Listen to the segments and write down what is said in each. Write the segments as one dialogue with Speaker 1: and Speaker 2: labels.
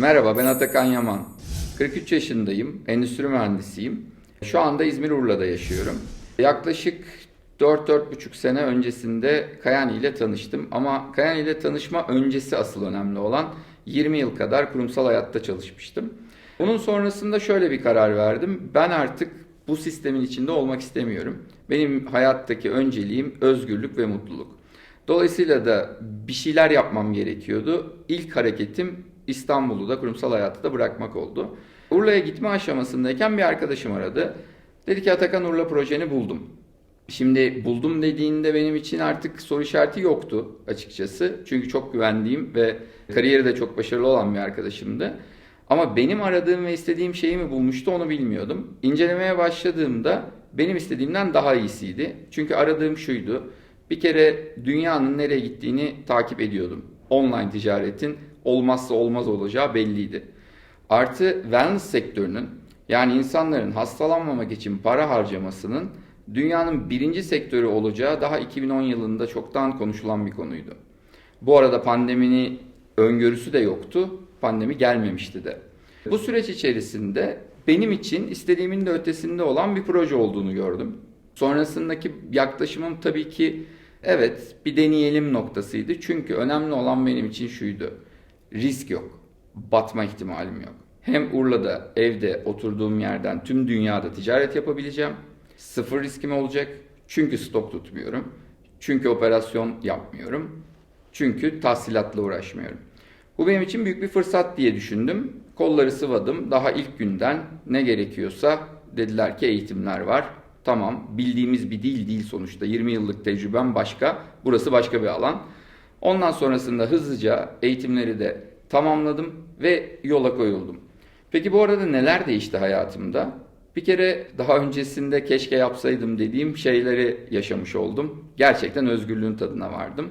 Speaker 1: Merhaba ben Atakan Yaman. 43 yaşındayım. Endüstri mühendisiyim. Şu anda İzmir Urla'da yaşıyorum. Yaklaşık 4-4,5 sene öncesinde Kayani ile tanıştım. Ama Kayani ile tanışma öncesi asıl önemli olan 20 yıl kadar kurumsal hayatta çalışmıştım. Bunun sonrasında şöyle bir karar verdim. Ben artık bu sistemin içinde olmak istemiyorum. Benim hayattaki önceliğim özgürlük ve mutluluk. Dolayısıyla da bir şeyler yapmam gerekiyordu. İlk hareketim İstanbul'u da kurumsal hayatı da bırakmak oldu. Urla'ya gitme aşamasındayken bir arkadaşım aradı. Dedi ki Atakan Urla projeni buldum. Şimdi buldum dediğinde benim için artık soru işareti yoktu açıkçası. Çünkü çok güvendiğim ve kariyeri de çok başarılı olan bir arkadaşımdı. Ama benim aradığım ve istediğim şeyi mi bulmuştu onu bilmiyordum. İncelemeye başladığımda benim istediğimden daha iyisiydi. Çünkü aradığım şuydu. Bir kere dünyanın nereye gittiğini takip ediyordum. Online ticaretin olmazsa olmaz olacağı belliydi. Artı wellness sektörünün yani insanların hastalanmamak için para harcamasının dünyanın birinci sektörü olacağı daha 2010 yılında çoktan konuşulan bir konuydu. Bu arada pandeminin öngörüsü de yoktu. Pandemi gelmemişti de. Bu süreç içerisinde benim için istediğimin de ötesinde olan bir proje olduğunu gördüm. Sonrasındaki yaklaşımım tabii ki evet bir deneyelim noktasıydı. Çünkü önemli olan benim için şuydu. Risk yok. Batma ihtimalim yok. Hem Urla'da evde oturduğum yerden tüm dünyada ticaret yapabileceğim. Sıfır riskim olacak. Çünkü stok tutmuyorum. Çünkü operasyon yapmıyorum. Çünkü tahsilatla uğraşmıyorum. Bu benim için büyük bir fırsat diye düşündüm. Kolları sıvadım. Daha ilk günden ne gerekiyorsa dediler ki eğitimler var. Tamam bildiğimiz bir dil değil sonuçta. 20 yıllık tecrübem başka. Burası başka bir alan. Ondan sonrasında hızlıca eğitimleri de tamamladım ve yola koyuldum. Peki bu arada neler değişti hayatımda? Bir kere daha öncesinde keşke yapsaydım dediğim şeyleri yaşamış oldum. Gerçekten özgürlüğün tadına vardım.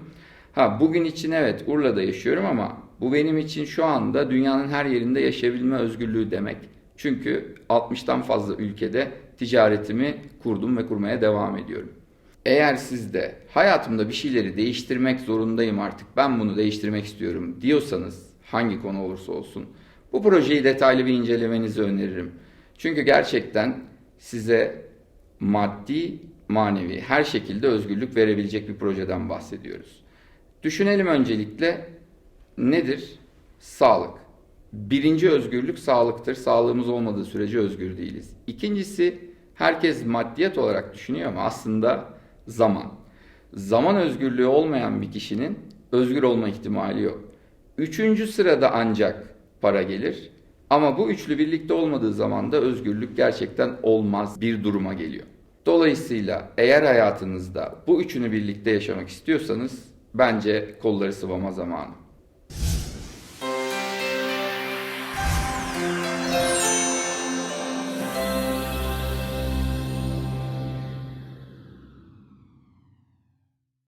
Speaker 1: Ha bugün için evet Urla'da yaşıyorum ama bu benim için şu anda dünyanın her yerinde yaşayabilme özgürlüğü demek. Çünkü 60'tan fazla ülkede ticaretimi kurdum ve kurmaya devam ediyorum. Eğer siz de hayatımda bir şeyleri değiştirmek zorundayım artık ben bunu değiştirmek istiyorum diyorsanız hangi konu olursa olsun bu projeyi detaylı bir incelemenizi öneririm. Çünkü gerçekten size maddi, manevi her şekilde özgürlük verebilecek bir projeden bahsediyoruz. Düşünelim öncelikle nedir? Sağlık. Birinci özgürlük sağlıktır. Sağlığımız olmadığı sürece özgür değiliz. İkincisi herkes maddiyat olarak düşünüyor ama aslında zaman. Zaman özgürlüğü olmayan bir kişinin özgür olma ihtimali yok. Üçüncü sırada ancak para gelir. Ama bu üçlü birlikte olmadığı zaman da özgürlük gerçekten olmaz bir duruma geliyor. Dolayısıyla eğer hayatınızda bu üçünü birlikte yaşamak istiyorsanız bence kolları sıvama zamanı.